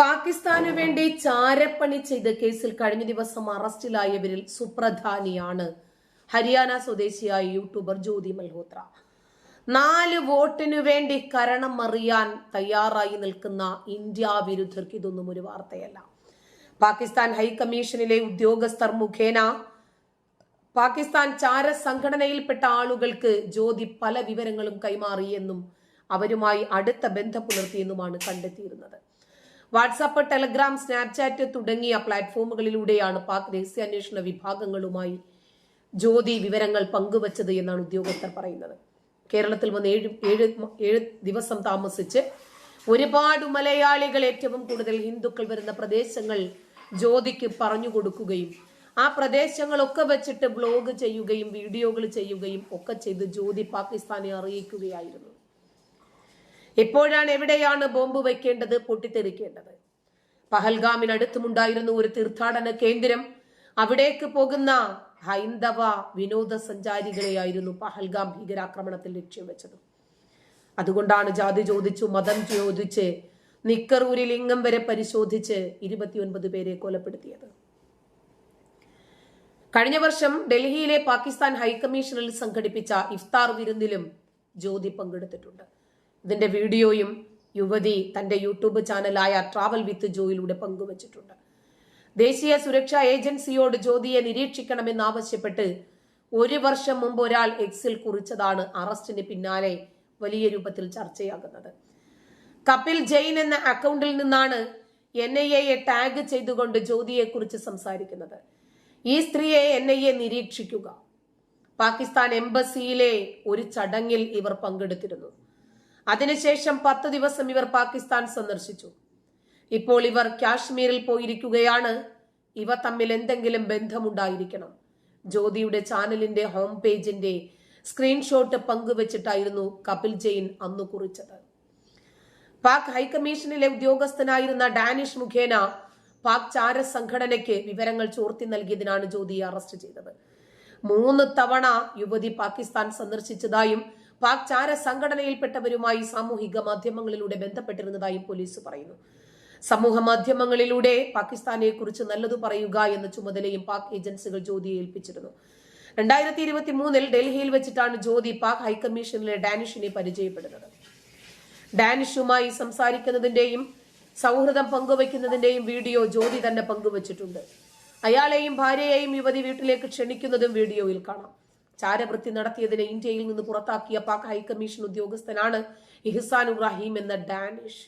പാകിസ്ഥാനു വേണ്ടി ചാരപ്പണി ചെയ്ത കേസിൽ കഴിഞ്ഞ ദിവസം അറസ്റ്റിലായവരിൽ സുപ്രധാനിയാണ് ഹരിയാന സ്വദേശിയായ യൂട്യൂബർ ജ്യോതി മൽഹോത്ര. നാല് വോട്ടിനു വേണ്ടി കരണം അറിയാൻ തയ്യാറായി നിൽക്കുന്ന ഇന്ത്യ വിരുദ്ധർക്ക് ഇതൊന്നും ഒരു വാർത്തയല്ല. പാകിസ്ഥാൻ ഹൈക്കമ്മീഷനിലെ ഉദ്യോഗസ്ഥർ മുഖേന പാകിസ്ഥാൻ ചാര സംഘടനയിൽപ്പെട്ട ആളുകൾക്ക് ജ്യോതി പല വിവരങ്ങളും കൈമാറിയെന്നും അവരുമായി അടുത്ത ബന്ധം പുലർത്തിയെന്നുമാണ് കണ്ടെത്തിയിരുന്നത്. വാട്സാപ്പ് ടെലഗ്രാം സ്നാപ്ചാറ്റ് തുടങ്ങിയ പ്ലാറ്റ്ഫോമുകളിലൂടെയാണ് പാക് രഹസ്യാന്വേഷണ വിഭാഗങ്ങളുമായി ജ്യോതി വിവരങ്ങൾ പങ്കുവച്ചത് എന്നാണ് ഉദ്യോഗസ്ഥർ പറയുന്നത്. കേരളത്തിൽ വന്ന് ഏഴ് ഏഴ് ഏഴ് ദിവസം താമസിച്ച് ഒരുപാട് മലയാളികൾ ഏറ്റവും കൂടുതൽ ഹിന്ദുക്കൾ വരുന്ന പ്രദേശങ്ങൾ ജ്യോതിക്ക് പറഞ്ഞു കൊടുക്കുകയും ആ പ്രദേശങ്ങളൊക്കെ വെച്ചിട്ട് ബ്ലോഗ് ചെയ്യുകയും വീഡിയോകൾ ചെയ്യുകയും ഒക്കെ ചെയ്ത് ജ്യോതി പാകിസ്ഥാനെ അറിയിക്കുകയായിരുന്നു. എപ്പോഴാണ് എവിടെയാണ് ബോംബ് വയ്ക്കേണ്ടത് പൊട്ടിത്തെറിക്കേണ്ടത്? പഹൽഗാമിനടുത്തുമുണ്ടായിരുന്നു ഒരു തീർത്ഥാടന കേന്ദ്രം അവിടേക്ക് പോകുന്ന ഹൈന്ദവ വിനോദസഞ്ചാരികളെയായിരുന്നു പഹൽഗാം ഭീകരാക്രമണത്തിൽ ലക്ഷ്യം വെച്ചത്. അതുകൊണ്ടാണ് ജാതി ചോദിച്ചു മതം ചോദിച്ച് നിക്കറൂരി ലിംഗം വരെ പരിശോധിച്ച് ഇരുപത്തിയൊൻപത് പേരെ കൊലപ്പെടുത്തിയത്. കഴിഞ്ഞ വർഷം ഡൽഹിയിലെ പാകിസ്ഥാൻ ഹൈക്കമ്മീഷനിൽ സംഘടിപ്പിച്ച ഇഫ്താർ വിരുന്നിലും ജ്യോതി പങ്കെടുത്തിട്ടുണ്ട്. ഇതിന്റെ വീഡിയോയും യുവതി തന്റെ യൂട്യൂബ് ചാനലായ ട്രാവൽ വിത്ത് ജോയിലൂടെ പങ്കുവച്ചിട്ടുണ്ട്. ദേശീയ സുരക്ഷാ ഏജൻസിയോട് ജ്യോതിയെ നിരീക്ഷിക്കണമെന്നാവശ്യപ്പെട്ട് ഒരു വർഷം മുമ്പ് ഒരാൾ എക്സിൽ കുറിച്ചതാണ് അറസ്റ്റിന് പിന്നാലെ വലിയ രൂപത്തിൽ ചർച്ചയാകുന്നത്. കപിൽ ജെയിൻ എന്ന അക്കൗണ്ടിൽ നിന്നാണ് എൻ ഐ എയെ ടാഗ് ചെയ്തുകൊണ്ട് ജ്യോതിയെക്കുറിച്ച് സംസാരിക്കുന്നത്. ഈ സ്ത്രീയെ എൻ ഐ എ നിരീക്ഷിക്കുക. പാകിസ്ഥാൻ എംബസിയിലെ ഒരു ചടങ്ങിൽ ഇവർ പങ്കെടുത്തിരുന്നു. അതിനുശേഷം പത്ത് ദിവസം ഇവർ പാകിസ്ഥാൻ സന്ദർശിച്ചു. ഇപ്പോൾ ഇവർ കാശ്മീരിൽ പോയിരിക്കുകയാണ്. ഇവ തമ്മിൽ എന്തെങ്കിലും ബന്ധമുണ്ടായിരിക്കണം. ജ്യോതിയുടെ ചാനലിന്റെ ഹോം പേജിന്റെ സ്ക്രീൻഷോട്ട് പങ്കുവച്ചിട്ടായിരുന്നു കപിൽ ജെയിൻ അന്ന് കുറിച്ചത്. പാക് ഹൈക്കമ്മീഷനിലെ ഉദ്യോഗസ്ഥനായിരുന്ന ഡാനിഷ് മുഖേന പാക് ചാര സംഘടനയ്ക്ക് വിവരങ്ങൾ ചോർത്തി നൽകിയതിനാണ് ജ്യോതിയെ അറസ്റ്റ് ചെയ്തത്. മൂന്ന് തവണ യുവതി പാകിസ്ഥാൻ സന്ദർശിച്ചതായും പാക് ചാര സംഘടനയിൽപ്പെട്ടവരുമായി സാമൂഹിക മാധ്യമങ്ങളിലൂടെ ബന്ധപ്പെട്ടിരുന്നതായും പോലീസ് പറയുന്നു. സമൂഹ മാധ്യമങ്ങളിലൂടെ പാകിസ്ഥാനെ കുറിച്ച് നല്ലതു പറയുക എന്ന ചുമതലയും പാക് ഏജൻസികൾ ജ്യോതിയെ ഏൽപ്പിച്ചിരുന്നു. രണ്ടായിരത്തി ഇരുപത്തി മൂന്നിൽ ഡൽഹിയിൽ വെച്ചിട്ടാണ് ജ്യോതി പാക് ഹൈക്കമ്മീഷനിലെ ഡാനിഷിനെ പരിചയപ്പെടുന്നത്. ഡാനിഷുമായി സംസാരിക്കുന്നതിന്റെയും സൗഹൃദം പങ്കുവയ്ക്കുന്നതിന്റെയും വീഡിയോ ജ്യോതി തന്നെ പങ്കുവച്ചിട്ടുണ്ട്. അയാളെയും ഭാര്യയെയും യുവതി വീട്ടിലേക്ക് ക്ഷണിക്കുന്നതും വീഡിയോയിൽ കാണാം. ചാരവൃത്തി നടത്തിയതിനെ ഇന്ത്യയിൽ നിന്ന് പുറത്താക്കിയ പാക് ഹൈക്കമ്മീഷൻ ഉദ്യോഗസ്ഥനാണ് ഇഹ്സാൻ ഇബ്രാഹിം എന്ന ഡാനിഷ്.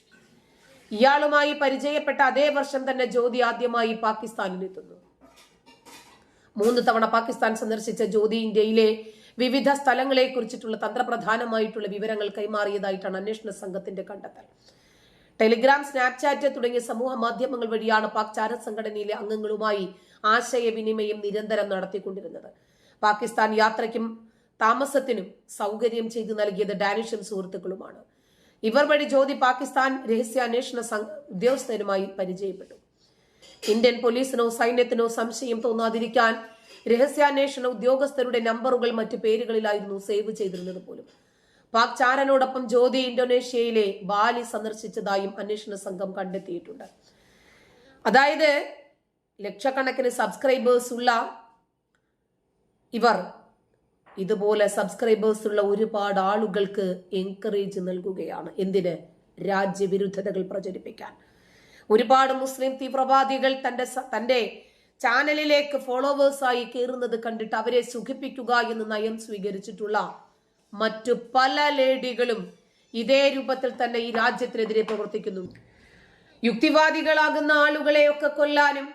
ഇയാളുമായി പരിചയപ്പെട്ട അതേ വർഷം തന്നെ ജ്യോതി ആദ്യമായി പാകിസ്ഥാനിലെത്തുന്നു. മൂന്ന് തവണ പാകിസ്ഥാൻ സന്ദർശിച്ച ജ്യോതി ഇന്ത്യയിലെ വിവിധ സ്ഥലങ്ങളെ കുറിച്ചിട്ടുള്ള തന്ത്രപ്രധാനമായിട്ടുള്ള വിവരങ്ങൾ കൈമാറിയതായിട്ടാണ് അന്വേഷണ സംഘത്തിന്റെ കണ്ടെത്തൽ. ടെലിഗ്രാം സ്നാപ്ചാറ്റ് തുടങ്ങിയ സമൂഹ മാധ്യമങ്ങൾ വഴിയാണ് പാക് ചാര സംഘടനയിലെ അംഗങ്ങളുമായി ആശയവിനിമയം നിരന്തരം നടത്തിക്കൊണ്ടിരുന്നത്. പാകിസ്ഥാൻ യാത്രയ്ക്കും താമസത്തിനും സൗകര്യം ചെയ്തു നൽകിയത് ഡാനിഷും സുഹൃത്തുക്കളുമാണ്. ഇവർ വഴി ജ്യോതി പാകിസ്ഥാൻ രഹസ്യാന്വേഷണ ഉദ്യോഗസ്ഥരുമായി പരിചയപ്പെട്ടു. ഇന്ത്യൻ പോലീസിനോ സൈന്യത്തിനോ സംശയം തോന്നാതിരിക്കാൻ രഹസ്യാന്വേഷണ ഉദ്യോഗസ്ഥരുടെ നമ്പറുകൾ മറ്റു പേരുകളിലായിരുന്നു സേവ് ചെയ്തിരുന്നത് പോലും. പാക് ചാരനോടൊപ്പം ജ്യോതി ഇന്തോനേഷ്യയിലെ ബാലി സന്ദർശിച്ചതായും അന്വേഷണ സംഘം കണ്ടെത്തിയിട്ടുണ്ട്. അതായത് ലക്ഷക്കണക്കിന് സബ്സ്ക്രൈബേഴ്സ് ഉള്ള ഇവർ ഇതുപോലെ സബ്സ്ക്രൈബേഴ്സ് ഉള്ള ഒരുപാട് ആളുകൾക്ക് എൻകറേജ് നൽകുകയാണ്. എന്തിന്? രാജ്യവിരുദ്ധതകൾ പ്രചരിപ്പിക്കാൻ. ഒരുപാട് മുസ്ലിം തീവ്രവാദികൾ തന്റെ തന്റെ ചാനലിലേക്ക് ഫോളോവേഴ്സായി കയറുന്നത് കണ്ടിട്ട് അവരെ സുഖിപ്പിക്കുക എന്ന് നയം സ്വീകരിച്ചിട്ടുള്ള മറ്റു പല ലേഡികളും ഇതേ രൂപത്തിൽ തന്നെ ഈ രാജ്യത്തിനെതിരെ പ്രവർത്തിക്കുന്നു യുക്തിവാദികളാകുന്ന ആളുകളെയൊക്കെ കൊല്ലാനും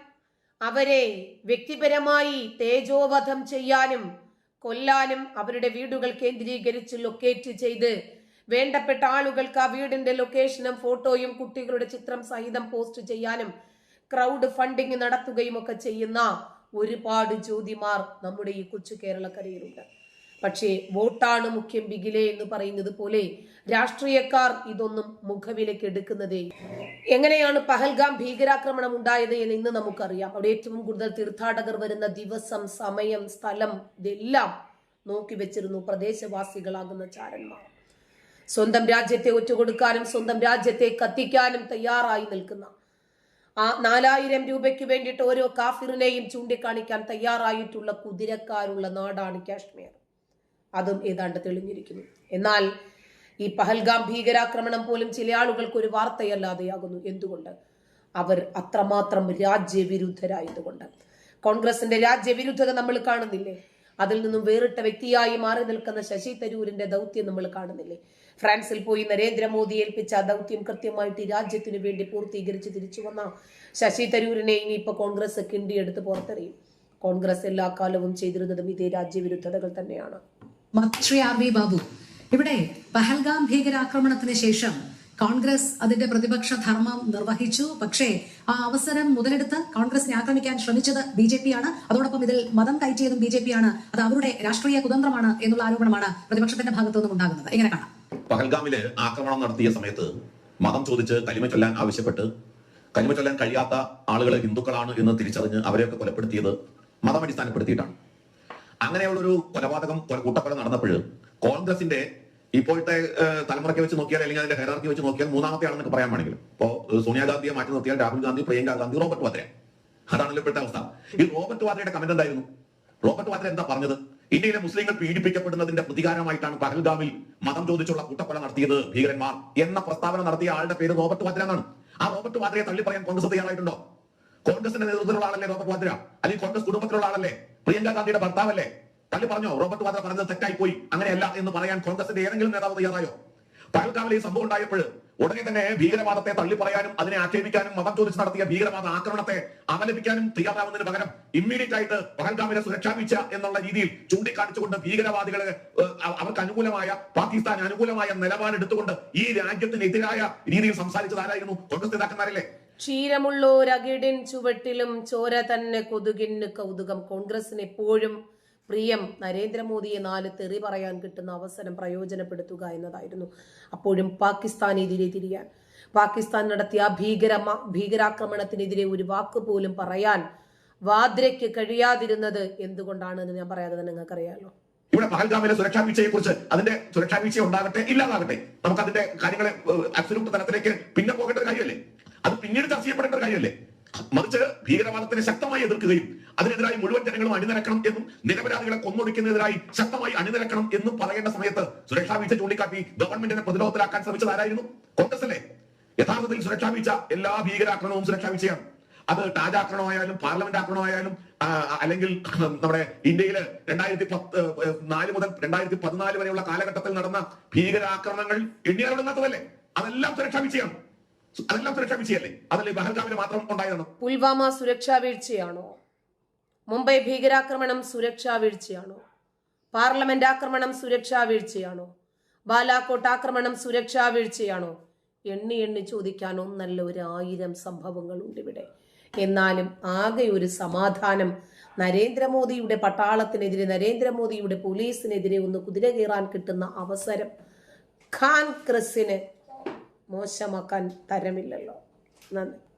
അവരെ വ്യക്തിപരമായി തേജോവധം ചെയ്യാനും കൊല്ലാനും അവരുടെ വീടുകൾ കേന്ദ്രീകരിച്ച് ലൊക്കേറ്റ് ചെയ്ത് വേണ്ടപ്പെട്ട ആളുകൾക്ക് ആ വീടിന്റെ ലൊക്കേഷനും ഫോട്ടോയും കുട്ടികളുടെ ചിത്രം സഹിതം പോസ്റ്റ് ചെയ്യാനും ക്രൗഡ് ഫണ്ടിങ് നടത്തുകയും ഒക്കെ ചെയ്യുന്ന ഒരുപാട് ജ്യോതിമാർ നമ്മുടെ ഈ കൊച്ചു കേരളക്കരയിലുണ്ട്. പക്ഷേ വോട്ടാണ് മുഖ്യം ബിഗിലെ എന്ന് പറയുന്നത് പോലെ രാഷ്ട്രീയക്കാർ ഇതൊന്നും മുഖവിലേക്ക് എടുക്കുന്നതേ എങ്ങനെയാണ് പഹൽഗാം ഭീകരാക്രമണം ഉണ്ടായത് എന്ന് ഇന്ന് നമുക്കറിയാം. അവിടെ ഏറ്റവും കൂടുതൽ തീർത്ഥാടകർ വരുന്ന ദിവസം സമയം സ്ഥലം ഇതെല്ലാം നോക്കി വെച്ചിരുന്നു പ്രദേശവാസികളാകുന്ന ചാരന്മാർ. സ്വന്തം രാജ്യത്തെ ഒറ്റുകൊടുക്കാനും സ്വന്തം രാജ്യത്തെ കത്തിക്കാനും തയ്യാറായി നിൽക്കുന്ന ആ നാലായിരം രൂപയ്ക്ക് വേണ്ടിയിട്ട് ഓരോ കാഫിറിനെയും ചൂണ്ടിക്കാണിക്കാൻ തയ്യാറായിട്ടുള്ള കുതിരക്കാരുള്ള നാടാണ് കാശ്മീർ. അതും ഏതാണ്ട് തെളിഞ്ഞിരിക്കുന്നു. എന്നാൽ ഈ പഹൽഗാം ഭീകരാക്രമണം പോലും ചില ആളുകൾക്ക് ഒരു വാർത്തയല്ലാതെയാകുന്നു. എന്തുകൊണ്ട്? അവർ അത്രമാത്രം രാജ്യവിരുദ്ധരായതുകൊണ്ട്. കോൺഗ്രസിന്റെ രാജ്യവിരുദ്ധത നമ്മൾ കാണുന്നില്ലേ? അതിൽ നിന്നും വേറിട്ട വ്യക്തിയായി മാറി നിൽക്കുന്ന ശശി തരൂരിന്റെ ദൗത്യം നമ്മൾ കാണുന്നില്ലേ? ഫ്രാൻസിൽ പോയി നരേന്ദ്രമോദി ഏൽപ്പിച്ച ആ ദൗത്യം കൃത്യമായിട്ട് രാജ്യത്തിനു വേണ്ടി പൂർത്തീകരിച്ച് തിരിച്ചു വന്ന ശശി തരൂരിനെ ഇനിയിപ്പോൾ കോൺഗ്രസ് കിണ്ടിയെടുത്ത് പുറത്തെറിയും. കോൺഗ്രസ് എല്ലാ കാലവും ചെയ്തിരുന്നതും ഇതേ രാജ്യവിരുദ്ധതകൾ തന്നെയാണ്. ശ്രീ ആർ ബാബു. ഇവിടെ പഹൽഗാം ഭീകരാക്രമണത്തിന് ശേഷം കോൺഗ്രസ് അതിന്റെ പ്രതിപക്ഷ ധർമ്മം നിർവഹിച്ചു. പക്ഷേ ആ അവസരം മുതലെടുത്ത് കോൺഗ്രസിനെ ആക്രമിക്കാൻ ശ്രമിച്ചത് ബി ജെ പി ആണ്. അതോടൊപ്പം ഇതിൽ മതം കയറ്റിയതും ബി ജെ പി ആണ്. അത് അവരുടെ രാഷ്ട്രീയ കുതന്ത്രമാണ് എന്നുള്ള ആരോപണമാണ് പ്രതിപക്ഷത്തിന്റെ ഭാഗത്തു നിന്നും ഉണ്ടാകുന്നത്. എങ്ങനെ കാണാം. പഹൽഗാമിൽ ആക്രമണം നടത്തിയ സമയത്ത് മതം ചോദിച്ച് കലിമ ചൊല്ലാൻ ആവശ്യപ്പെട്ട് കലിമ ചൊല്ലാൻ കഴിയാത്ത ആളുകൾ ഹിന്ദുക്കളാണ് എന്ന് തിരിച്ചറിഞ്ഞ് അവരെയൊക്കെ കൊലപ്പെടുത്തിയത് മതം അടിസ്ഥാനപ്പെടുത്തിയിട്ടാണ് അങ്ങനെയുള്ളൊരു കൊലപാതകം കൊല- കൂട്ടക്കൊല നടന്നപ്പോൾ കോൺഗ്രസിന്റെ ഇപ്പോഴത്തെ തലമുറയ്ക്ക് വെച്ച് നോക്കിയാൽ അല്ലെങ്കിൽ അതിന്റെ ഹെറാർക്കി വെച്ച് നോക്കിയാൽ മൂന്നാമത്തെ ആണെന്നൊക്കെ പറയാൻ വേണമെങ്കിൽ. ഇപ്പോ സോണിയാഗാന്ധിയെ മാറ്റി നിർത്തിയാൽ രാഹുൽ ഗാന്ധി പ്രിയങ്ക ഗാന്ധി റോബർട്ട് വാദ്ര. അതാണല്ലോ ഇപ്പോഴത്തെ അവസ്ഥ. ഈ റോബർട്ട് വാദ്രയുടെ കമന്റ് എന്തായിരുന്നു? റോബർട്ട് വാദ്ര എന്താ പറഞ്ഞത്? ഇന്ത്യയിലെ മുസ്ലിങ്ങൾ പീഡിപ്പിക്കപ്പെടുന്നതിന്റെ പ്രതികാരമായിട്ടാണ് പഹൽഗാമിൽ മതം ചോദിച്ചുള്ള കൂട്ടക്കൊല നടത്തിയത് ഭീകരന്മാർ എന്ന പ്രസ്താവന നടത്തിയ ആളുടെ പേര് റോബർട്ട് വാദ്ര എന്നാണ്. ആ റോബർട്ട് വാദ്രയെ തള്ളി പറയാൻ കോൺഗ്രസ് തയ്യാറായിട്ടുണ്ടോ? കോൺഗ്രസിന്റെ നേതൃത്വത്തിലുള്ള ആളല്ലേ റോബർട്ട് വാദ്ര? അല്ലെങ്കിൽ കോൺഗ്രസ് കുടുംബത്തിലുള്ള ആളല്ലേ? പ്രിയങ്ക ഗാന്ധിയുടെ ഭർത്താവല്ലേ? തള്ളി പറഞ്ഞോ റോബർട്ട് വാദ്ര പറഞ്ഞത് തെറ്റായി പോയി. അങ്ങനെയല്ല എന്ന് പറയാൻ കോൺഗ്രസിന്റെ ഏതെങ്കിലും നേതാവ് തയ്യാറായോ? പഹൽഗാമിൽ ഈ സംഭവം ഉണ്ടായപ്പോൾ ഉടനെ തന്നെ ഭീകരവാദത്തെ തള്ളി പറയാനും അതിനെ ആക്ഷേപിക്കാനും മതം ചോദിച്ച് നടത്തിയ ഭീകരവാദ ആക്രമണത്തെ അപലപിക്കാനും തയ്യാറാവുന്നതിന് പകരം ഇമ്മീഡിയറ്റ് ആയിട്ട് പഹൽഗാമിലെ സുരക്ഷാ വീഴ്ച എന്നുള്ള രീതിയിൽ ചൂണ്ടിക്കാണിച്ചുകൊണ്ട് ഭീകരവാദികളെ അവർക്ക് അനുകൂലമായ പാകിസ്ഥാൻ അനുകൂലമായ നിലപാടെടുത്തുകൊണ്ട് ഈ രാജ്യത്തിനെതിരായ രീതിയിൽ സംസാരിച്ചത് ആരായിരുന്നു? കോൺഗ്രസ് നേതാക്കന്മാരല്ലേ? ക്ഷീരമുള്ളോരകിടിൻ ചുവട്ടിലും ചോര തന്നെ കൊതുകിന് കൗതുകം. കോൺഗ്രസിന് എപ്പോഴും പ്രിയം നരേന്ദ്രമോദിയെ നാല് തെറി പറയാൻ കിട്ടുന്ന അവസരം പ്രയോജനപ്പെടുത്തുക എന്നതായിരുന്നു അപ്പോഴും പാകിസ്ഥാനെതിരെ തിരിയാൻ. പാകിസ്ഥാൻ നടത്തിയ ഭീകര ഭീകരാക്രമണത്തിനെതിരെ ഒരു വാക്ക് പോലും പറയാൻ വാദ്രയ്ക്ക് കഴിയാതിരുന്നത് എന്തുകൊണ്ടാണെന്ന് ഞാൻ പറയാതെ തന്നെ നിങ്ങൾക്കറിയാലോ. ഇവിടെ പഹൽഗാമിലെ സുരക്ഷാ വീഴ്ചയെ കുറിച്ച് അതിന്റെ സുരക്ഷാ വീഴ്ച ഉണ്ടാകട്ടെ ഇല്ലാതാകട്ടെ. നമുക്ക് അതിന്റെ കാര്യങ്ങളെ അബ്സല്യൂട്ട് തലത്തിലേക്ക് പിന്നെ പോകേണ്ട കാര്യമല്ലേ? അത് പിന്നീട് ചർച്ച ചെയ്യപ്പെടേണ്ട ഒരു കാര്യമല്ലേ? മറിച്ച് ഭീകരവാദത്തിനെ ശക്തമായി എതിർക്കുകയും അതിനെതിരായി മുഴുവൻ ജനങ്ങളും അണിനിരക്കണം എന്നും നിരപരാധികളെ കൊന്നൊടുക്കുന്നതിനെതിരായി ശക്തമായി അണിനിരക്കണം എന്നും പറയേണ്ട സമയത്ത് സുരക്ഷാ വീഴ്ച ചൂണ്ടിക്കാട്ടി ഗവൺമെന്റിനെ പ്രതിരോധത്തിലാക്കാൻ ശ്രമിച്ചത് ആരായിരുന്നു? കോൺഗ്രസ് അല്ലേ? യഥാർത്ഥത്തിൽ സുരക്ഷാ വീഴ്ച എല്ലാ ഭീകരാക്രമണവും സുരക്ഷാ വീഴ്ചയാണ്. അത് ടാജ് ആക്രമണമായാലും പാർലമെന്റ് ആക്രമണമായാലും അല്ലെങ്കിൽ നമ്മുടെ ഇന്ത്യയിൽ രണ്ടായിരത്തി പത്ത് നാല് മുതൽ രണ്ടായിരത്തി പതിനാല് വരെയുള്ള കാലഘട്ടത്തിൽ നടന്ന ഭീകരാക്രമണങ്ങൾ എണ്ണിയാലുടങ്ങാത്തതല്ലേ? അതെല്ലാം സുരക്ഷാ വീഴ്ചയാണ്. മാത്രം പുൽവാമ സുരക്ഷാ വീഴ്ചയാണോ? മുംബൈ ഭീകരാക്രമണം സുരക്ഷാ വീഴ്ചയാണോ? പാർലമെന്റ് ആക്രമണം സുരക്ഷാ വീഴ്ചയാണോ? ബാലാക്കോട്ട് ആക്രമണം സുരക്ഷാ വീഴ്ചയാണോ? എണ്ണി എണ്ണി ചോദിക്കാൻ ഒന്നല്ല ഒരു ആയിരം സംഭവങ്ങളുണ്ട് ഇവിടെ എന്നാലും ആകെ ഒരു സമാധാനം. നരേന്ദ്രമോദിയുടെ പട്ടാളത്തിനെതിരെ നരേന്ദ്രമോദിയുടെ പോലീസിനെതിരെ ഒന്ന് കുതിര കയറാൻ കിട്ടുന്ന അവസരം ഖാൻ ക്രിസിന് മോശമാക്കാൻ തരമില്ലല്ലോ. നന്ദി.